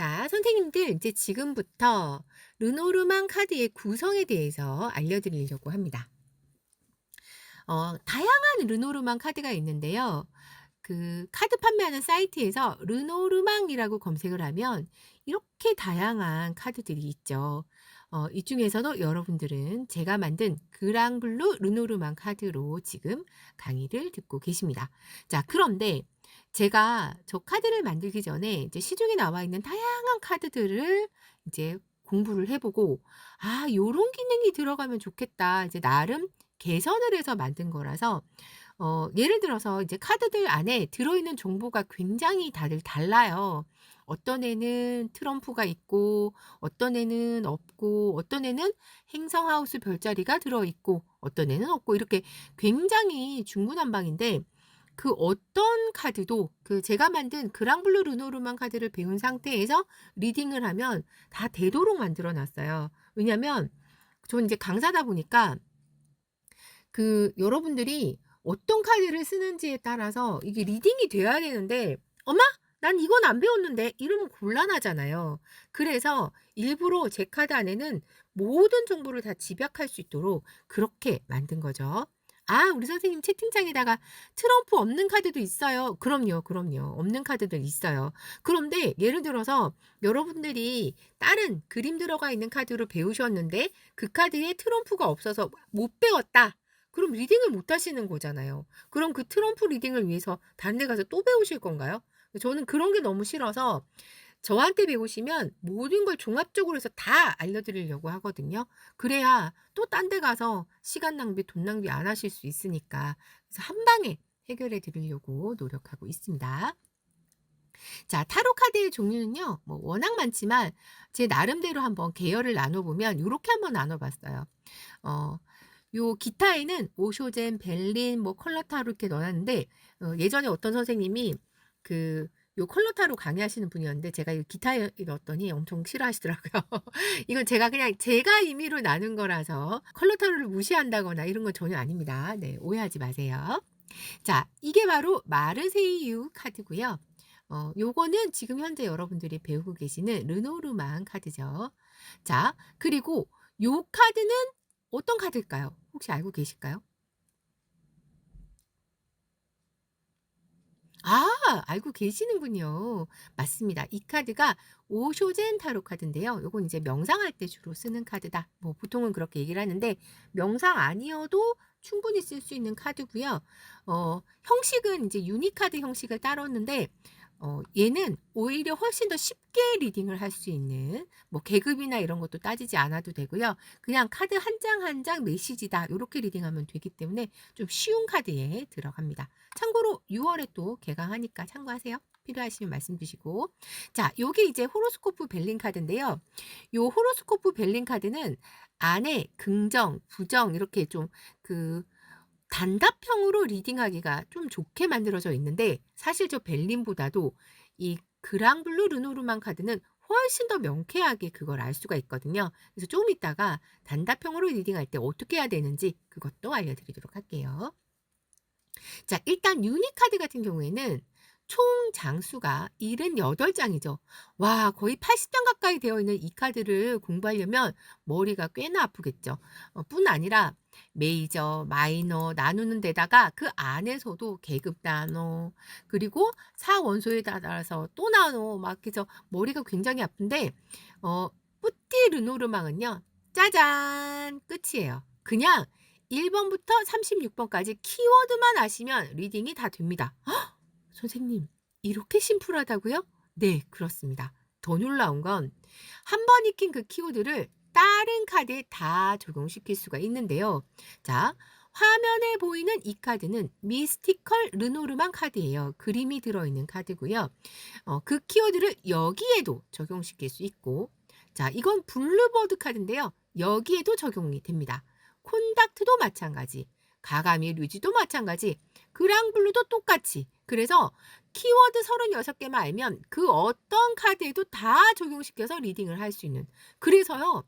자, 선생님들 이제 지금부터 르노르망 카드의 구성에 대해서 알려드리려고 합니다. 어, 다양한 르노르망 카드가 있는데요. 그 카드 판매하는 사이트에서 르노르망이라고 검색을 하면 이렇게 다양한 카드들이 있죠. 어, 이 중에서도 여러분들은 제가 만든 그랑블루 르노르망 카드로 지금 강의를 듣고 계십니다. 자, 그런데 제가 저 카드를 만들기 전에 이제 시중에 나와 있는 다양한 카드들을 이제 공부를 해보고, 아, 요런 기능이 들어가면 좋겠다. 이제 나름 개선을 해서 만든 거라서, 어, 예를 들어서 이제 카드들 안에 들어있는 정보가 굉장히 다들 달라요. 어떤 애는 트럼프가 있고, 어떤 애는 없고, 어떤 애는 행성하우스 별자리가 들어있고, 어떤 애는 없고, 이렇게 굉장히 중구난방인데, 그 어떤 카드도 그 제가 만든 그랑블루 르노르만 카드를 배운 상태에서 리딩을 하면 다 되도록 만들어 놨어요. 왜냐면 저는 이제 강사다 보니까 그 여러분들이 어떤 카드를 쓰는지에 따라서 이게 리딩이 돼야 되는데 엄마 난 이건 안 배웠는데 이러면 곤란하잖아요. 그래서 일부러 제 카드 안에는 모든 정보를 다 집약할 수 있도록 그렇게 만든 거죠. 아, 우리 선생님 채팅창에다가 트럼프 없는 카드도 있어요. 그럼요, 그럼요. 없는 카드들 있어요. 그런데 예를 들어서 여러분들이 다른 그림 들어가 있는 카드로 배우셨는데 그 카드에 트럼프가 없어서 못 배웠다. 그럼 리딩을 못 하시는 거잖아요. 그럼 그 트럼프 리딩을 위해서 다른 데 가서 또 배우실 건가요? 저는 그런 게 너무 싫어서 저한테 배우시면 모든 걸 종합적으로 해서 다 알려드리려고 하거든요. 그래야 또 딴 데 가서 시간 낭비, 돈 낭비 안 하실 수 있으니까. 그래서 한 방에 해결해 드리려고 노력하고 있습니다. 자, 타로 카드의 종류는요, 뭐 워낙 많지만 제 나름대로 한번 계열을 나눠보면 이렇게 한번 나눠봤어요. 어, 요 기타에는 오쇼젠, 벨린, 뭐 컬러 타로 이렇게 넣어놨는데 어, 예전에 어떤 선생님이 그 요 컬러타로 강의하시는 분이었는데 제가 이 기타에 넣었더니 엄청 싫어하시더라고요. 이건 제가 그냥 제가 임의로 나눈 거라서 컬러타로를 무시한다거나 이런 건 전혀 아닙니다. 네, 오해하지 마세요. 자, 이게 바로 마르세이유 카드고요. 어, 요거는 지금 현재 여러분들이 배우고 계시는 르노르망 카드죠. 자, 그리고 요 카드는 어떤 카드일까요? 혹시 알고 계실까요? 아, 알고 계시는군요. 맞습니다. 이 카드가 오쇼젠 타로 카드인데요. 요건 이제 명상할 때 주로 쓰는 카드다. 뭐 보통은 그렇게 얘기를 하는데 명상 아니어도 충분히 쓸 수 있는 카드고요. 어, 형식은 이제 유니카드 형식을 따랐는데 어, 얘는 오히려 훨씬 더 쉽게 리딩을 할 수 있는 뭐 계급이나 이런 것도 따지지 않아도 되고요. 그냥 카드 한장 한 장 메시지다. 이렇게 리딩하면 되기 때문에 좀 쉬운 카드에 들어갑니다. 참고로 6월에 또 개강하니까 참고하세요. 필요하시면 말씀 주시고. 자, 요게 이제 호로스코프 벨링 카드인데요. 요 호로스코프 벨링 카드는 안에 긍정, 부정 이렇게 좀그 단답형으로 리딩하기가 좀 좋게 만들어져 있는데 사실 저 벨린보다도 이 그랑블루 르노르만 카드는 훨씬 더 명쾌하게 그걸 알 수가 있거든요. 그래서 조금 이따가 단답형으로 리딩할 때 어떻게 해야 되는지 그것도 알려드리도록 할게요. 자, 일단 유니카드 같은 경우에는 총 장수가 78장이죠. 와, 거의 80장 가까이 되어 있는 이 카드를 공부하려면 머리가 꽤나 아프겠죠. 어, 뿐 아니라 메이저, 마이너 나누는 데다가 그 안에서도 계급 나눠, 그리고 사원소에 따라서 또 나눠, 막 해서 머리가 굉장히 아픈데, 어, 뿌띠 르노르망은요, 짜잔! 끝이에요. 그냥 1번부터 36번까지 키워드만 아시면 리딩이 다 됩니다. 헉! 선생님, 이렇게 심플하다고요? 네, 그렇습니다. 더 놀라운 건 한 번 익힌 그 키워드를 다른 카드에 다 적용시킬 수가 있는데요. 자, 화면에 보이는 이 카드는 미스티컬 르노르만 카드예요. 그림이 들어있는 카드고요. 어, 그 키워드를 여기에도 적용시킬 수 있고 자, 이건 블루버드 카드인데요. 여기에도 적용이 됩니다. 콘닥트도 마찬가지. 가가미 류지도 마찬가지. 그랑블루도 똑같이. 그래서 키워드 36개만 알면 그 어떤 카드에도 다 적용시켜서 리딩을 할 수 있는. 그래서요.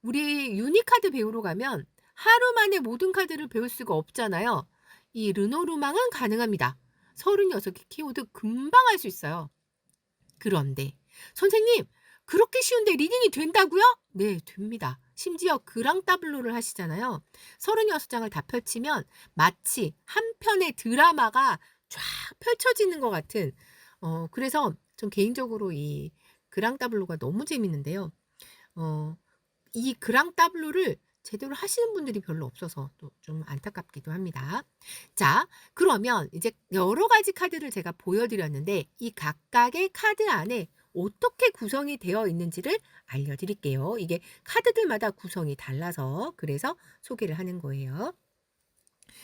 우리 유니카드 배우러 가면 하루 만에 모든 카드를 배울 수가 없잖아요. 이 르노루망은 가능합니다. 36개 키워드 금방 할 수 있어요. 그런데 "선생님 그렇게 쉬운데 리딩이 된다고요?" 네 됩니다. 심지어 그랑 따블로를 하시잖아요. 36장을 다 펼치면 마치 한 편의 드라마가 쫙 펼쳐지는 것 같은 어 그래서 전 개인적으로 이 그랑 따블로가 너무 재밌는데요. 어 이 그랑 따블로를 제대로 하시는 분들이 별로 없어서 또 좀 안타깝기도 합니다. 자 그러면 이제 여러 가지 카드를 제가 보여 드렸는데 이 각각의 카드 안에 어떻게 구성이 되어 있는지를 알려 드릴게요. 이게 카드들마다 구성이 달라서 그래서 소개를 하는 거예요.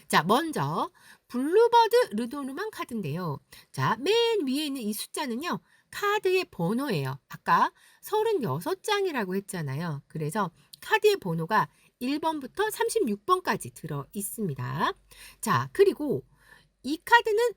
자 먼저 블루버드 르도르만 카드인데요. 자 맨 위에 있는 이 숫자는요. 카드의 번호예요. 아까 36장이라고 했잖아요. 그래서 카드의 번호가 1 번부터 36 번까지 들어 있습니다. 자 그리고 이 카드는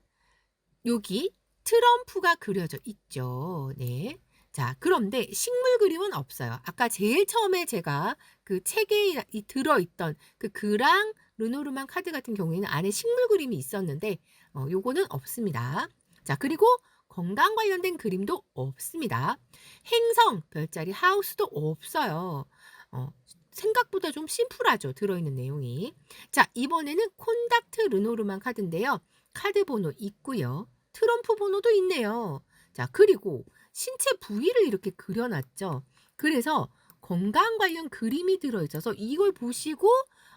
여기 트럼프가 그려져 있죠. 네. 자 그런데 식물 그림은 없어요. 아까 제일 처음에 제가 그 책에 이 들어 있던 그 그랑 르노르만 카드 같은 경우에는 안에 식물 그림이 있었는데 어 요거는 없습니다. 자 그리고 건강 관련된 그림도 없습니다. 행성, 별자리, 하우스도 없어요. 어 생각보다 좀 심플하죠, 들어 있는 내용이. 자 이번에는 콘닥트 르노르만 카드인데요. 카드 번호 있고요. 트럼프 번호도 있네요. 자 그리고 신체 부위를 이렇게 그려 놨죠. 그래서 건강 관련 그림이 들어 있어서 이걸 보시고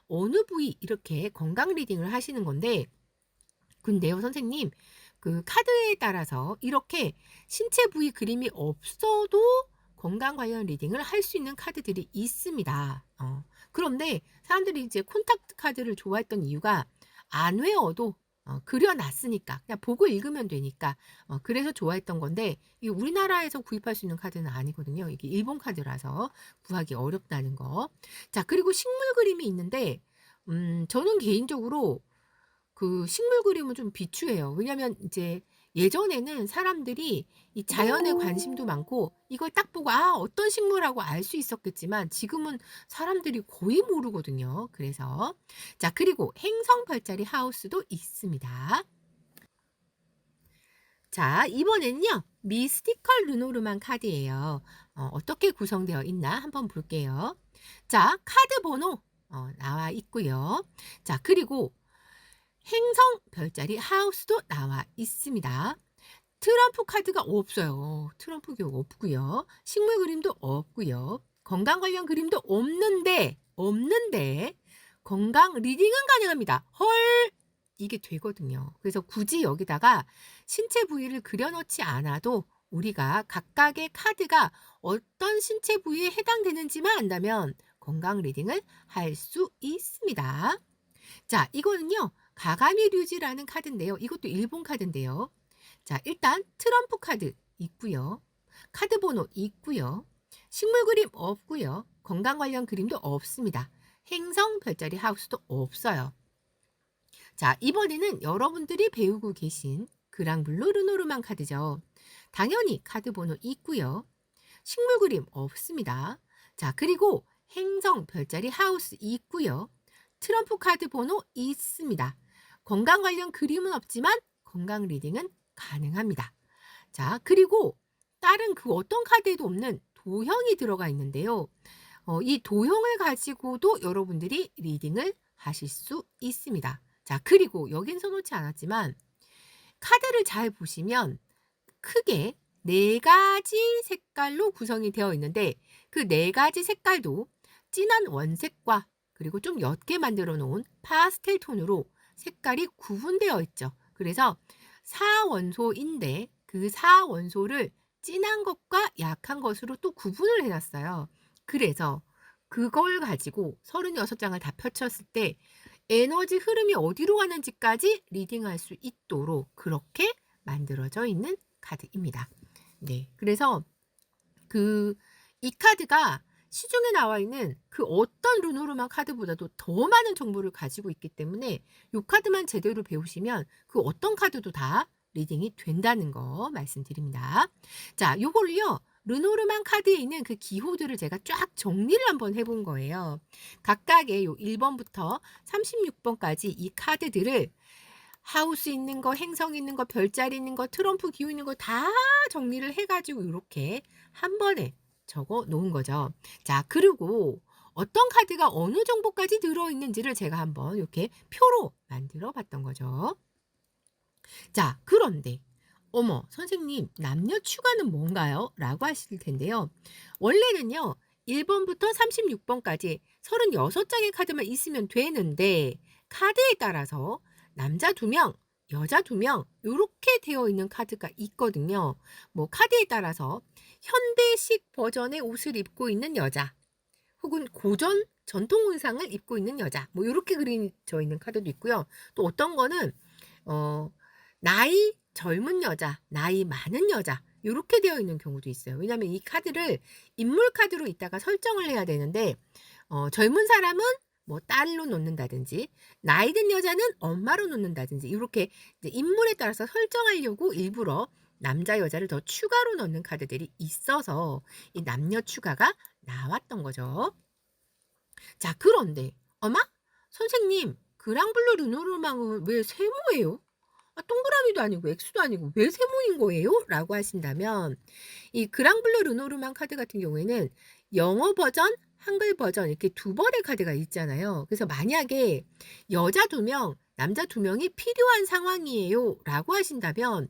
어느 부위 이렇게 건강 리딩을 하시는 건데 근데요 선생님 그 카드에 따라서 이렇게 신체 부위 그림이 없어도 건강 관련 리딩을 할 수 있는 카드들이 있습니다. 어 그런데 사람들이 이제 콘탁트 카드를 좋아했던 이유가 안 외워도 어 그려 놨으니까 그냥 보고 읽으면 되니까 어 그래서 좋아했던 건데 이게 우리나라에서 구입할 수 있는 카드는 아니거든요. 이게 일본 카드라서 구하기 어렵다는 거. 자 그리고 식물 그림이 있는데 음 저는 개인적으로 그 식물 그림은 좀 비추해요. 왜냐면 이제 예전에는 사람들이 이 자연에 관심도 많고 이걸 딱 보고 '아 어떤 식물'하고 알 수 있었겠지만 지금은 사람들이 거의 모르거든요. 그래서 자 그리고 행성, 별자리, 하우스도 있습니다. 자 이번에는요. 미스티컬 르노르만 카드예요. 어 어떻게 구성되어 있나 한번 볼게요. 자 카드 번호 어 나와 있고요. 자 그리고 행성, 별자리, 하우스도 나와 있습니다. 트럼프 카드가 없어요. 트럼프 교 없고요. 식물 그림도 없고요. 건강 관련 그림도 없는데 없는데 건강 리딩은 가능합니다. 헐 이게 되거든요. 그래서 굳이 여기다가 신체 부위를 그려 놓지 않아도 우리가 각각의 카드가 어떤 신체 부위에 해당되는지만 안다면 건강 리딩을 할 수 있습니다. 자 이거는요. 가가미 류지라는 카드인데요. 이것도 일본 카드인데요. 자 일단 트럼프 카드 있고요. 카드 번호 있고요. 식물 그림 없고요. 건강 관련 그림도 없습니다. 행성, 별자리, 하우스도 없어요. 자 이번에는 여러분들이 배우고 계신 그랑블루 르노르만 카드죠. 당연히 카드 번호 있고요. 식물 그림 없습니다. 자 그리고 행성, 별자리, 하우스 있고요. 트럼프 카드 번호 있습니다. 건강 관련 그림은 없지만 건강 리딩은 가능합니다. 자 그리고 다른 그 어떤 카드에도 없는 도형이 들어가 있는데요. 어 이 도형을 가지고도 여러분들이 리딩을 하실 수 있습니다. 자 그리고 여긴 써 놓지 않았지만 카드를 잘 보시면 크게 4 가지 색깔로 구성이 되어 있는데 그4 가지 색깔도 진한 원색과 그리고 좀 옅게 만들어 놓은 파스텔 톤으로 색깔이 구분되어 있죠. 그래서 4원소인데 그 4원소를 진한 것과 약한 것으로 또 구분을 해 놨어요. 그래서 그걸 가지고 36장을 다 펼쳤을 때 에너지 흐름이 어디로 가는지까지 리딩할 수 있도록 그렇게 만들어져 있는 카드입니다. 네. 그래서 그 이 카드가 시중에 나와 있는 그 어떤 르노르만 카드보다도 더 많은 정보를 가지고 있기 때문에 요 카드만 제대로 배우시면 그 어떤 카드도 다 리딩이 된다는 거 말씀드립니다. 자 요걸요. 르노르만 카드에 있는 그 기호들을 제가 쫙 정리를 한번 해본 거예요. 각각의 요 1 번부터 36 번까지 이 카드들을 하우스 있는 거, 행성 있는 거, 별자리 있는 거, 트럼프 기호 있는 거 다 정리를 해 가지고 요렇게 한 번에 적어 놓은 거죠. 자, 그리고 어떤 카드가 어느 정보까지 들어 있는지를 제가 한번 이렇게 표로 만들어 봤던 거죠. 자, 그런데 어머, 선생님, 남녀 추가는 뭔가요? 라고 하실 텐데요. 원래는요, 1번부터 36번까지 36장의 카드만 있으면 되는데, 카드에 따라서 남자 2명, 여자 2명, 요렇게 되어 있는 카드가 있거든요. 뭐, 카드에 따라서 현대식 버전의 옷을 입고 있는 여자, 혹은 고전 전통 의상을 입고 있는 여자, 뭐, 요렇게 그려져 있는 카드도 있고요. 또 어떤 거는, 어, 나이 젊은 여자, 나이 많은 여자 요렇게 되어 있는 경우도 있어요. 왜냐하면 이 카드를 인물 카드로 이따가 설정을 해야 되는데 어, 젊은 사람은 뭐 딸로 놓는다든지 나이 든 여자는 엄마로 놓는다든지 이렇게 인물에 따라서 설정하려고 일부러 남자 여자를 더 추가로 넣는 카드들이 있어서 이 남녀 추가가 나왔던 거죠. 자 그런데 어마 선생님 그랑블루 르노르망은 왜 세모예요? 아, 동그라미도 아니고 X도 아니고 왜 세모인 거예요? 라고 하신다면 이 그랑블루 르노르만 카드 같은 경우에는 영어 버전, 한글 버전 이렇게 두 벌의 카드가 있잖아요. 그래서 만약에 여자 두 명, 남자 두 명이 필요한 상황이에요. 라고 하신다면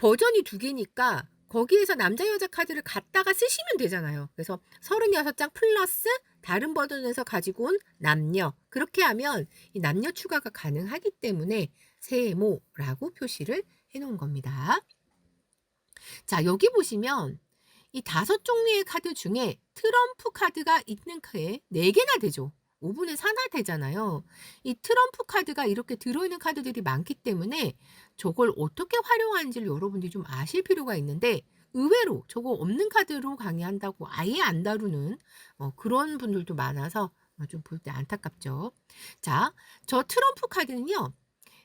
버전이 두 개니까 거기에서 남자 여자 카드를 갖다가 쓰시면 되잖아요. 그래서 36장 플러스 다른 버전에서 가지고 온 남녀 그렇게 하면 이 남녀 추가가 가능하기 때문에 세모라고 표시를 해 놓은 겁니다. 자, 여기 보시면 이 다섯 종류의 카드 중에 트럼프 카드가 있는 카에 네 개나 되죠. 5분의 4나 되잖아요. 이 트럼프 카드가 이렇게 들어있는 카드들이 많기 때문에 저걸 어떻게 활용하는지를 여러분들이 좀 아실 필요가 있는데 의외로 저거 없는 카드로 강의한다고 아예 안 다루는 어, 그런 분들도 많아서 어, 좀볼 때 안타깝죠. 자, 저 트럼프 카드는요.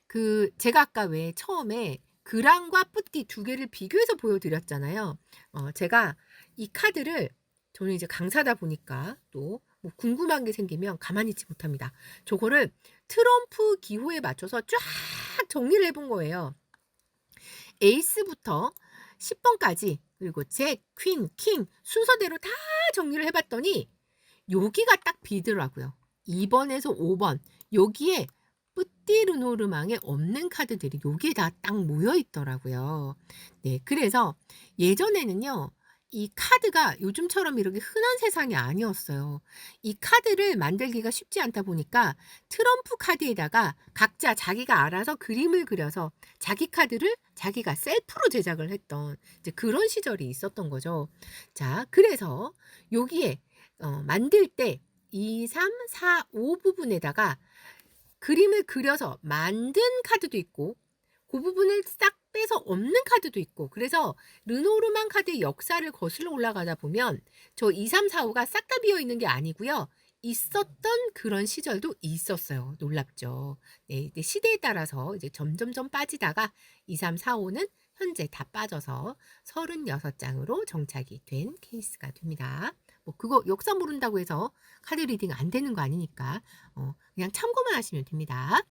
그 제가 아까 왜 처음에 그랑과 뿌띠 두 개를 비교해서 보여드렸잖아요. 어, 제가 이 카드를 저는 이제 강사다 보니까 또 뭐 궁금한 게 생기면 가만히 있지 못합니다. 저거를 트럼프 기호에 맞춰서 쫙 정리를 해본 거예요. 에이스부터 10번까지 그리고 잭, 퀸, 킹 순서대로 다 정리를 해봤더니 여기가 딱 비더라고요. 2번에서 5번 여기에 뿌띠르노르망에 없는 카드들이 여기에 다 딱 모여 있더라고요. 네, 그래서 예전에는요. 이 카드가 요즘처럼 이렇게 흔한 세상이 아니었어요. 이 카드를 만들기가 쉽지 않다 보니까 트럼프 카드에다가 각자 자기가 알아서 그림을 그려서 자기 카드를 자기가 셀프로 제작을 했던 이제 그런 시절이 있었던 거죠. 자, 그래서 여기에 어, 만들 때 2, 3, 4, 5 부분에다가 그림을 그려서 만든 카드도 있고 그 부분을 싹 빼서 없는 카드도 있고 그래서 르노르만 카드의 역사를 거슬러 올라가다 보면 저 2, 3, 4, 5가 싹 다 비어 있는 게 아니고요. 있었던 그런 시절도 있었어요. 놀랍죠. 네, 시대에 따라서 이제 점점점 빠지다가 2, 3, 4, 5는 현재 다 빠져서 36장으로 정착이 된 케이스가 됩니다. 뭐 그거 역사 모른다고 해서 카드 리딩 안 되는 거 아니니까 어, 그냥 참고만 하시면 됩니다.